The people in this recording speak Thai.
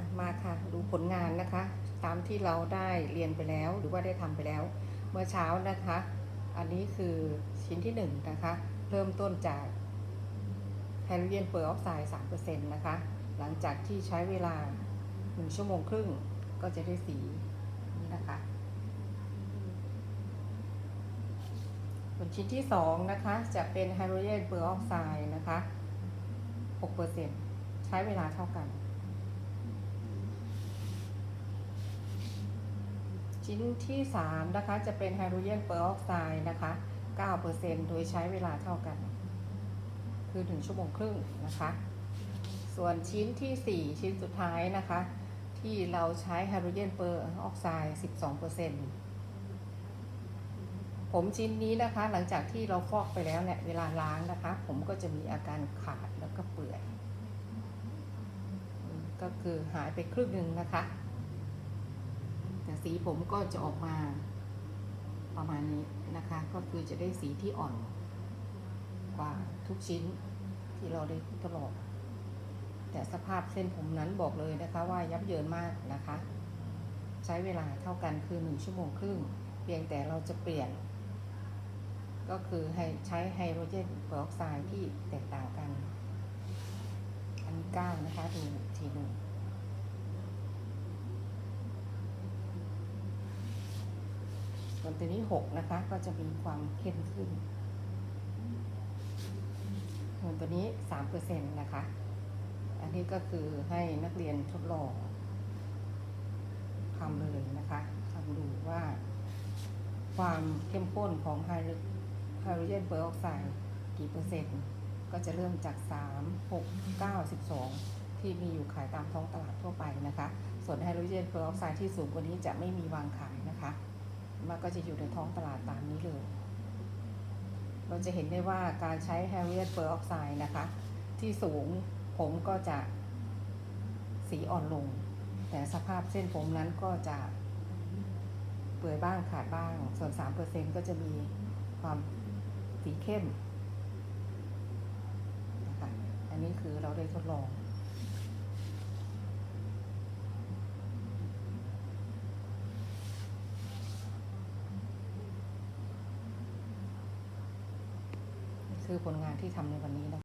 ะมาค่ะดูผลงานนะคะ ตามที่เราได้เรียนไปแล้วหรือว่าได้ทำไปแล้ว เมื่อเช้านะคะ อันนี้คือชิ้นที่1นงนะคะเริ่มต้นจากไฮโดรเจนเปอร์ออกไซด์3%นต์นะคะ หลังจากที่ใช้เวลา1ชั่วโมงครึ่งก็จะได้สีนี้นะคะส่วนชิ้นที่2นะคะจะเป็นไฮโดรเจนเปอร์ออกไซด์นะคะ6%ใช้เวลาเท่ากัน ชิ้นที่ 3 นะคะ จะเป็นไฮโดรเจนเปอร์ออกไซด์นะคะ 9%โดยใช้เวลาเท่ากัน คือ 1 ชั่วโมงครึ่งนะคะ ส่วนชิ้นที่ 4 ชิ้นสุดท้ายนะคะ ที่เราใช้ไฮโดรเจนเปอร์ออกไซด์ 12%ผมชิ้นนี้นะคะ หลังจากที่เราฟอกไปแล้วเนี่ย เวลาล้างนะคะ ผมก็จะมีอาการขาดแล้วก็เปื่อย ก็คือหายไปครึ่งหนึ่งนะคะ แต่สีผมก็จะออกมาประมาณนี้นะคะ ก็คือจะได้สีที่อ่อนกว่าทุกชิ้นที่เราได้ทดลองแต่สภาพเส้นผมนั้นบอกเลยนะคะว่ายับเยินมากนะคะ ใช้เวลาเท่ากันคือ 1 ชั่วโมงครึ่ง เพียงแต่เราจะเปลี่ยน ก็คือให้ใช้ไฮโดรเจนเปอร์ออกไซด์ที่แตกต่างกัน อันนี้9นะคะ ดูทีหนึ่ง ส่ วนตัวนี้6นะคะ ก็จะมีความเข้มขึ้น ส่วนตัวนี้3%นะคะ อันนี้ก็คือให้นักเรียนทดลองทำเลยนะคะทำดูว่า ความเข้มข้นของไฮโดรเจนเปอร์ออกไซด์กี่เปอร์เซ็นต์ ก็จะเริ่มจาก 3 6 9 12 ที่มีอยู่ขายตามท้องตลาดทั่วไปนะคะ ส่วนไฮโดรเจนเปอร์ออกไซด์ที่สูงกว่านี้จะไม่มีวางขายนะคะ มันก็จะอยู่ในท้องตลาดตามนี้เลย เราจะเห็นได้ว่าการใช้ไฮโดรเจนเปอร์ออกไซด์นะคะ ที่สูงผมก็จะสีอ่อนลง แต่สภาพเส้นผมนั้นก็จะเปื่อยบ้างขาดบ้าง ส่วน 3%ก็จะมีความสีเข้มนะคะอันนี้คือเราได้ทดลอง คือผลงานที่ทำในวันนี้นะคะ